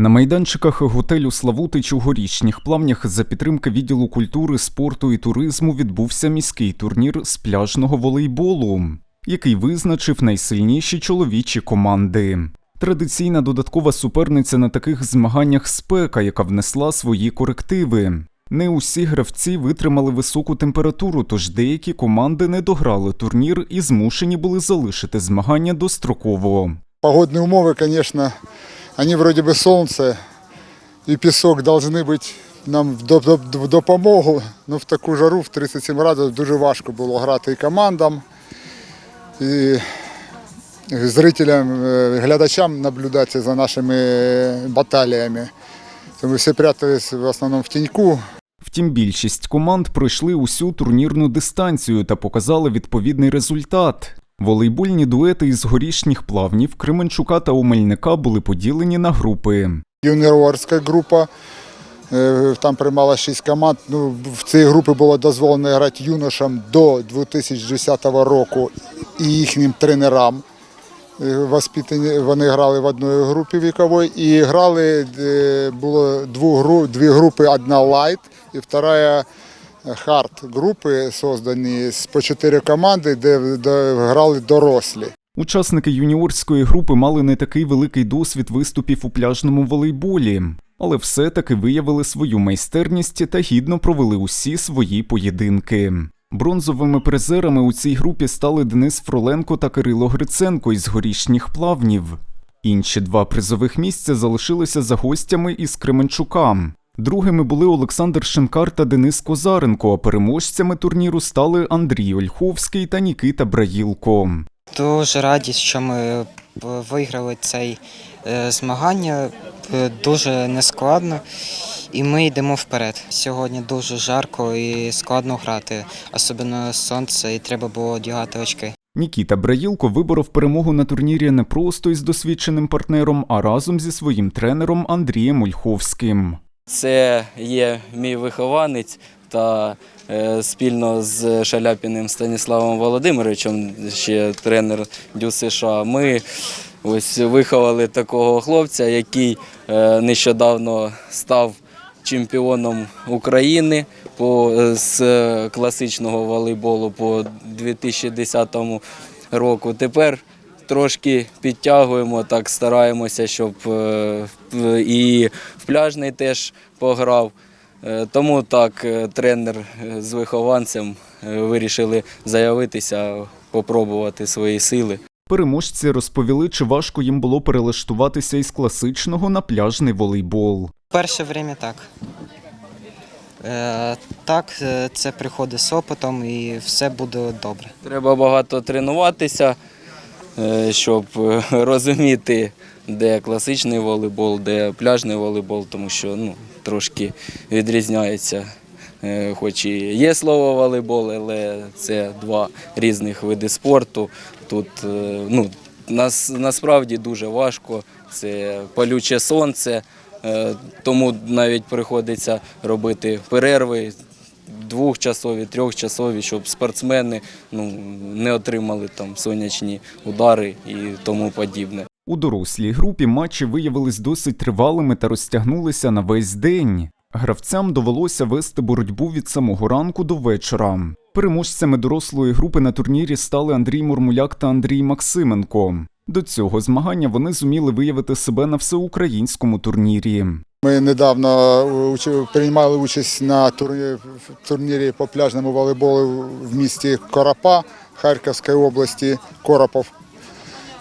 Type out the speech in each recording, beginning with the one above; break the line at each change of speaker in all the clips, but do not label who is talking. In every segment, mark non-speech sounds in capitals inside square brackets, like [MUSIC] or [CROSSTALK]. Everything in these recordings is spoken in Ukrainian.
На майданчиках готелю Славутич у горішніх плавнях за підтримки відділу культури, спорту і туризму відбувся міський турнір з пляжного волейболу, який визначив найсильніші чоловічі команди. Традиційна додаткова суперниця на таких змаганнях спека, яка внесла свої корективи. Не усі гравці витримали високу температуру, тож деякі команди не дограли турнір і змушені були залишити змагання достроково.
Погодные умовы, конечно, они вроде бы солнце и песок должны быть нам в доп- доп- в допомогу. Ну, в таку жару в 37 градусів дуже важко було грати і командам, і зрителям, е, глядачам наблюдати за нашими баталіями. Тому всі прятались в основному в тіньку,
Втім, більшість команд пройшли усю турнірну дистанцію та показали відповідний результат. Волейбольні дуети із горішніх плавнів Кременчука та Омельника були поділені на групи.
юніорська група. е, Там приймало 6 команд. Ну, в цій групі було дозволено грати юношам до 2010 року і їхнім тренерам. Е. Вони грали в одній групі віковій і грали було дві групи, одна лайт і вторая хард групи создані з по чотири команди, де грали дорослі.
Учасники юніорської групи мали не такий великий досвід виступів у пляжному волейболі, але все-таки виявили свою майстерність та гідно провели усі свої поєдинки. Бронзовими призерами у цій групі стали Денис Фроленко та Кирило Гриценко із горішніх плавнів. Інші два призових місця залишилися за гостями із Кременчука. Другими були Олександр Шинкар та Денис Козаренко, а переможцями турніру стали Андрій Ольховський та Нікита Браїлко.
Дуже раді, що ми виграли цей е, змагання. Е, Дуже нескладно, і ми йдемо вперед. Сьогодні дуже жарко і складно грати, особливо сонце, і треба було одягати очки.
Нікіта Браїлко виборов перемогу на турнірі не просто із досвідченим партнером, а разом зі своїм тренером Андрієм Ольховським.
Це є мій вихованець та е, спільно з Шаляпіним Станіславом Володимировичем, ще тренер Дю США. Ми ось виховали такого хлопця, який е, нещодавно став чемпіоном України по, е, з класичного волейболу по 2010 року. Тепер трошки підтягуємо, так стараємося, щоб е, в- і в пляжний теж пограв. Е, Тому так е, тренер з вихованцем вирішили заявитися, попробувати свої сили.
Переможці розповіли, чи важко їм було перелаштуватися із класичного на пляжний волейбол.
Перше время так. Так, це приходить з опитом і все буде добре.
Треба багато тренуватися, щоб е, [LAUGHS] розуміти, де класичний волейбол, де пляжний волейбол, тому що ну, трошки відрізняється. Е, Хоч і є слово волейбол, але це два різних види спорту. Тут е, ну, нас, насправді дуже важко. Це палюче сонце, е, тому навіть приходиться робити перерви двохчасові, трьохчасові, щоб спортсмени ну, не отримали там сонячні удари і тому подібне.
У дорослій групі матчі виявились досить тривалими та розтягнулися на весь день. Гравцям довелося вести боротьбу від самого ранку до вечора. Переможцями дорослої групи на турнірі стали Андрій Мурмуляк та Андрій Максименко. До цього змагання вони зуміли виявити себе на всеукраїнському турнірі.
Ми недавно приймали участь на турнірі, турнірі по пляжному волейболу в місті Коропа Харківської області, Коропов.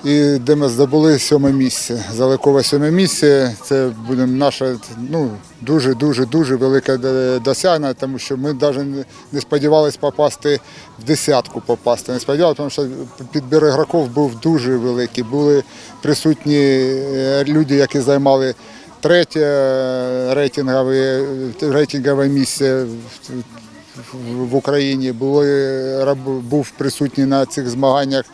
І де ми здобули сьоме місце. Заликове сьоме місце. Це буде наше ну, дуже дуже дуже велике е, досягнення, тому що ми навіть не сподівалися попасти в десятку попасти. Не сподівалися, тому що підбір ігроків був дуже великий. Були присутні е, люди, які займали третє рейтингове, рейтингове місце в- Україні. Були, був присутній на цих змаганнях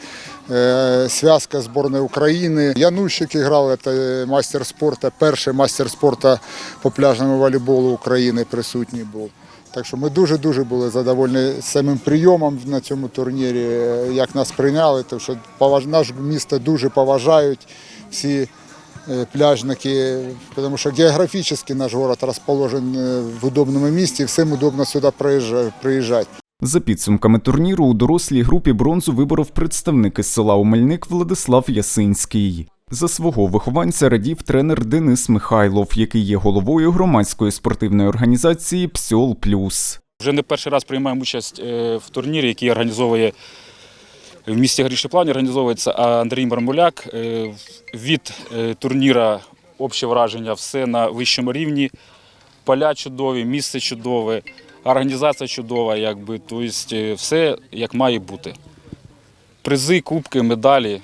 е, зв'язка збірної України. Янущик грав, це мастер спорту, перший мастер спорту по пляжному волейболу України присутній був. Так що ми дуже-дуже були задоволені самим прийомом на цьому турнірі, як нас прийняли, тому що наше місто дуже поважають всі пляжники, потому что географически наш город расположен э, в удобном месте, и всем удобно сюда проезжа- приезжать.
За підсумками турніру у дорослій групі бронзу виборов представник із села Омельник Владислав Ясинський. За свого вихованця радів тренер Денис Михайлов, який є головою громадської спортивної організації Псьол Плюс.
Вже не перший раз приймаємо участь е, в турнірі, який організовує в місті Горішні Плавні, організовується Андрій Мармуляк. Е, Від е, турніра обще враження все на вищому рівні. Поля чудові, місце чудове, організація чудова, якби, тобто е, все як має бути. Призи, кубки, медалі.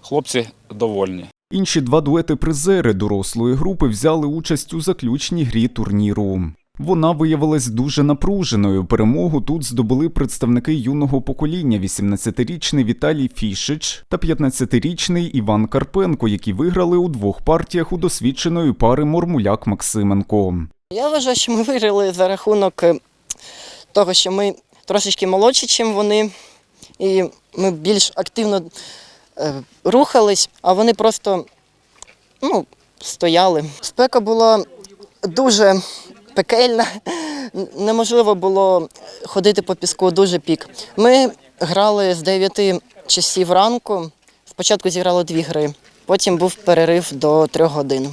Хлопці довольні.
Інші два дуети-призери дорослої групи взяли участь у заключній грі турніру. Вона виявилась дуже напруженою. Перемогу тут здобули представники юного покоління: 18-річний Віталій Фішич та 15-річний Іван Карпенко, які виграли у двох партіях у досвідченої пари Мормуляк Максименко.
Я вважаю, що ми виграли за рахунок е, того, що ми трошечки молодші, ніж вони, і ми більш активно е, рухались, а вони просто ну, стояли. Спека була дуже пекельна, неможливо було ходити по піску, дуже пік. Ми грали з 9 часів ранку. Спочатку зіграли дві гри, потім був перерив до трьох годин.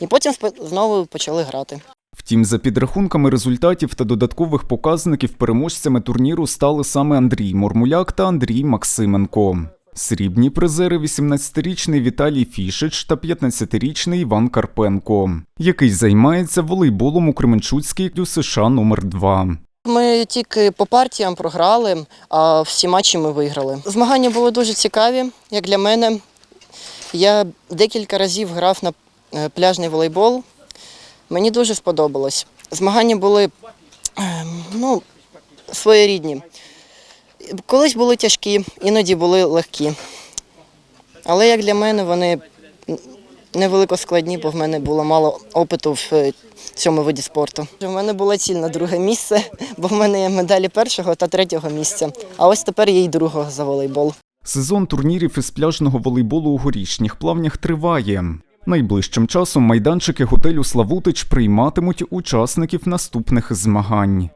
І потім знову почали грати.
Втім, за підрахунками результатів та додаткових показників переможцями турніру стали саме Андрій Мормуляк та Андрій Максименко. Срібні призери 18-річний Віталій Фішич та 15-річний Іван Карпенко, який займається волейболом у Кременчуцькій ДЮСШ номер 2
Ми тільки по партіям програли, а всі матчі ми виграли. Змагання були дуже цікаві, як для мене. Я декілька разів грав на е, пляжний волейбол. Мені дуже сподобалось. Змагання були ем, ну, своєрідні. Колись були тяжкі, іноді були легкі. Але як для мене вони невелико складні, бо в мене було мало опиту в е, цьому виді спорту. У мене була ціль на друге місце, бо в мене є медалі першого та третього місця. А ось тепер є й другого за волейбол.
Сезон турнірів із пляжного волейболу у горішніх плавнях триває. Найближчим часом майданчики готелю Славутич прийматимуть учасників наступних змагань.